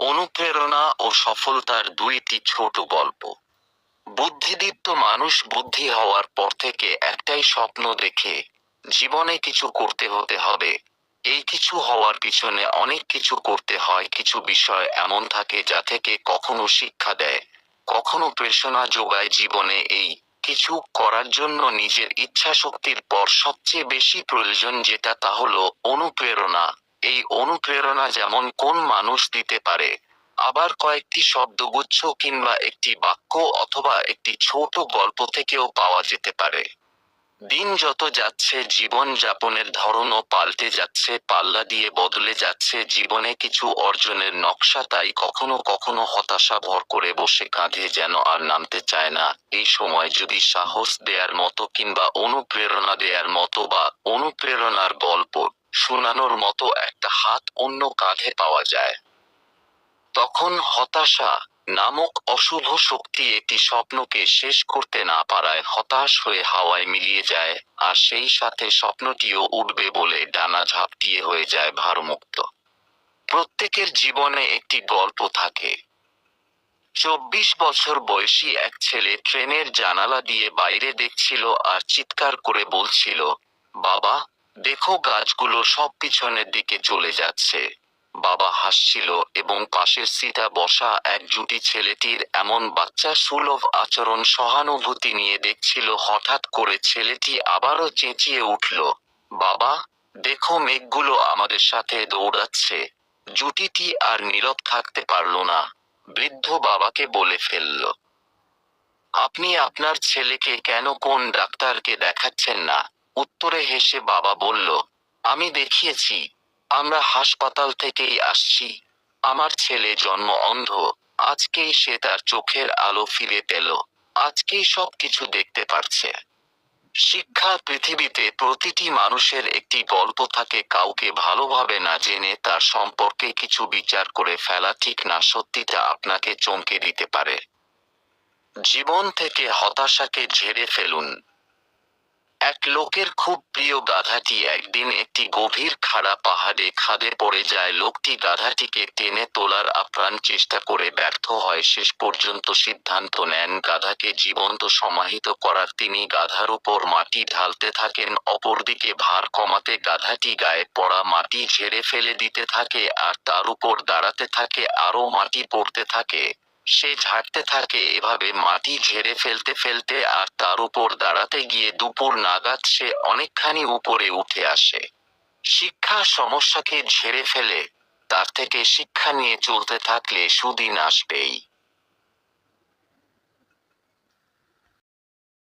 অনুপ্রেরণা ও সফলতার দুইটি ছোট গল্প। বুদ্ধিদীপ্ত মানুষ বুদ্ধি হওয়ার পর থেকে একটাই স্বপ্ন দেখে জীবনে কিছু করতে হতে হবে। এই কিছু হওয়ার পিছনে অনেক কিছু করতে হয়, কিছু বিষয় এমন থাকে যা থেকে কখনো শিক্ষা দেয়, কখনো প্রেরণা যোগায় জীবনে। এই কিছু করার জন্য নিজের ইচ্ছা শক্তির পর সবচেয়ে বেশি প্রয়োজন যেটা তা হলো অনুপ্রেরণা। এই অনুপ্রেরণা যেমন কোন মানুষ দিতে পারে, আবার কয়েকটি শব্দগুচ্ছ কিংবা একটি বাক্য অথবা একটি ছোট গল্প থেকেও পাওয়া যেতে পারে। দিন যত যাচ্ছে, জীবন যাপনের ধরনও পাল্টে যাচ্ছে, পাল্লা দিয়ে বদলে যাচ্ছে, জীবনে কিছু অর্জনের নকশা তাই কখনো কখনো হতাশা ভর করে বসে কাঁধে যেন আর নামতে চায় না। এই সময় যদি সাহস দেয়ার মতো কিংবা অনুপ্রেরণা দেয়ার মতো বা অনুপ্রেরণার গল্প শোনানোর মতো একটা হাত অন্য কাঁধে পাওয়া যায়। তখন হতাশা নামক অশুভ শক্তি একটি স্বপ্নকে শেষ করতে না পারায় হতাশ হয়ে হাওয়ায় মিলিয়ে যায়, আর সেই সাথে স্বপ্নটিও উঠবে বলে ডানা ঝাপটিয়ে হয়ে যায় ভারমুক্ত। প্রত্যেকের জীবনে একটি গল্প থাকে। চব্বিশ বছর বয়সী এক ছেলে ট্রেনের জানালা দিয়ে বাইরে দেখছিল আর চিৎকার করে বলছিল, বাবা দেখো গাছগুলো সব পিছনের দিকে চলে যাচ্ছে। বাবা হাসছিল এবং পাশের সিটা বসা এক জুটি ছেলেটির এমন বাচ্চা সুলভ আচরণ সহানুভূতি নিয়ে দেখছিল, হঠাৎ করে ছেলেটি আবারও চেঁচিয়ে উঠল, বাবা, দেখো মেঘগুলো আমাদের সাথে দৌড়াচ্ছে। জুটিটি আর নীরব থাকতে পারল না। বৃদ্ধ বাবাকে বলে ফেলল, আপনি আপনার ছেলেকে কেন কোন ডাক্তারকে দেখাচ্ছেন না? উত্তরে হেসে বাবা বলল, আমি দেখিয়েছি, আমরা হাসপাতাল থেকেই আসছি। আমার ছেলে জন্ম অন্ধ, আজকেই সে তার চোখের আলো ফিরে পেল, আজকেই সব কিছু দেখতে পারছে। শিক্ষা পৃথিবীতে প্রতিটি মানুষের একটি গল্প থাকে, কাউকে ভালোভাবে না জেনে তার সম্পর্কে কিছু বিচার করে ফেলা ঠিক না, সত্যিটা আপনাকে চমকে দিতে পারে। জীবন থেকে হতাশাকে ঝেড়ে ফেলুন। এক লোকের খুব প্রিয় গাধাটি একদিন একটি গভীর খাড়া পাহাড়ে খাদে পড়ে যায়। লোকটি গাধাটিকে টেনে তোলার আপ্রাণ চেষ্টা করে ব্যর্থ হয়। শেষ পর্যন্ত সিদ্ধান্ত নেন, গাধাকে জীবন্ত সমাহিত করার। তিনি গাধার উপর মাটি ঢালতে থাকেন, অপরদিকে ভার কমাতে গাধাটি গায়ে পড়া মাটি ঝেড়ে ফেলে দিতে থাকে, আর তার উপর দাঁড়াতে থাকে, আরও মাটি পড়তে থাকে। সে ঝাড়তে থাকে, এভাবে মাটি ঝেড়ে ফেলতে ফেলতে আর তার উপর দাঁড়াতে গিয়ে দুপুর নাগাদ সে অনেকখানি উপরে উঠে আসে। শিক্ষা সমস্যাকে ঝেড়ে ফেলে, তার থেকে শিক্ষা নিয়ে চলতে থাকলে সুদিন আসবেই।